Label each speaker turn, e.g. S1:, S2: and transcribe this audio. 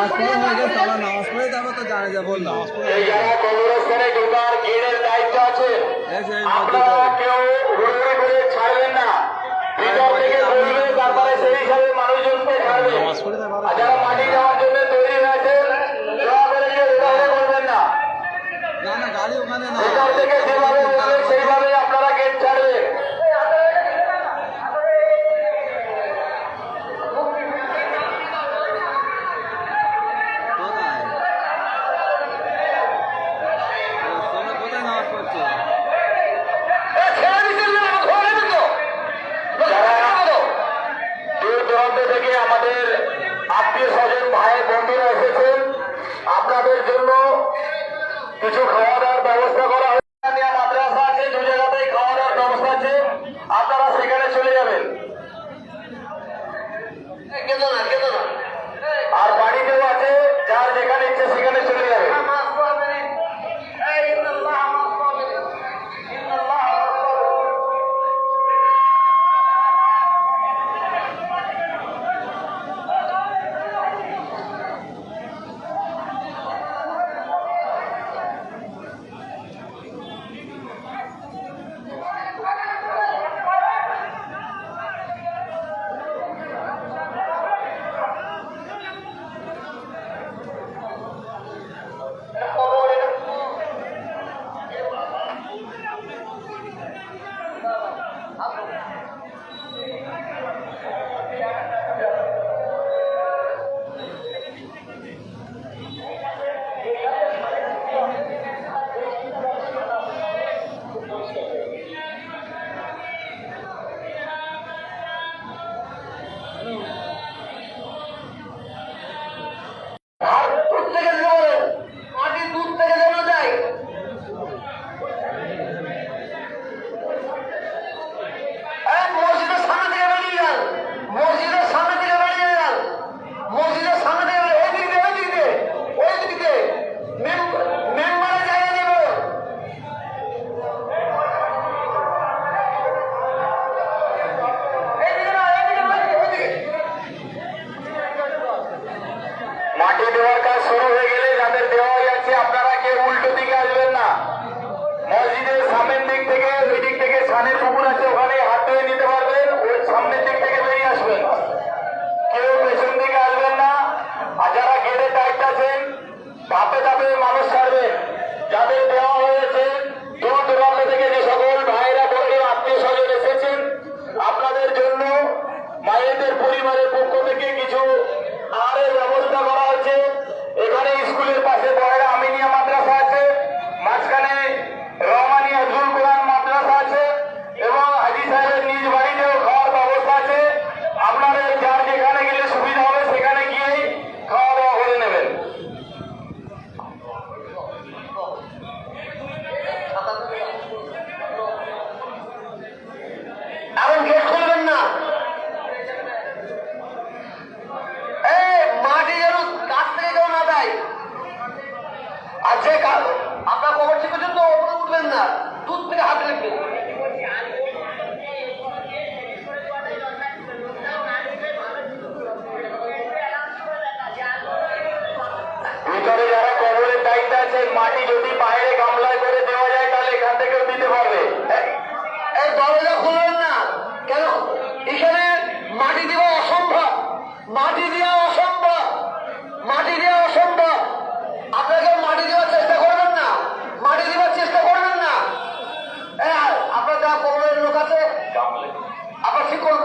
S1: নামাজ পড়া হয়ে গেছে তো জানে যা বললাম যারা কংগ্রেস করে গোটার গেটের দায়িত্ব আছে আপনারা কেউ ঘুরে ছাড়বেন না। সেই হিসাবে মানুষজন দেওয়ার কাজ শুরু হয়ে গেলে যাদের দেওয়া যাচ্ছে, আপনারা কেউ উল্টো দিকে আসবেন না। মসজিদের সামনের দিক থেকে ওই দিক থেকে সানের পুকুর আছে, ওখানে হাত ধুয়ে নিতে পারবেন। ওই সামনের দিক থেকে বেরিয়ে আসবেন। কেউ পেছন দিকে আসবেন না। আর যারা গেটে দায়িত্ব আছেন ধাপে ভিতরে যারা কবরের দায়িত্ব আছে মাটি যদি বাইরে গামলায় করে দেওয়া যায় তাহলে এখান থেকেও দিতে পারবে। এই দরজা খুলবেন না। কেন? এখানে মাটি দেওয়া অসম্ভব। মাটি দেওয়া অসম্ভব। মাটি দেওয়া অসম্ভব। আপনাকে মাটি দেওয়ার চেষ্টা করবেন না। মাটি দেওয়ার চেষ্টা করবেন না। আপনার যা কবরের লোক আছে আপনার ঠিক করব?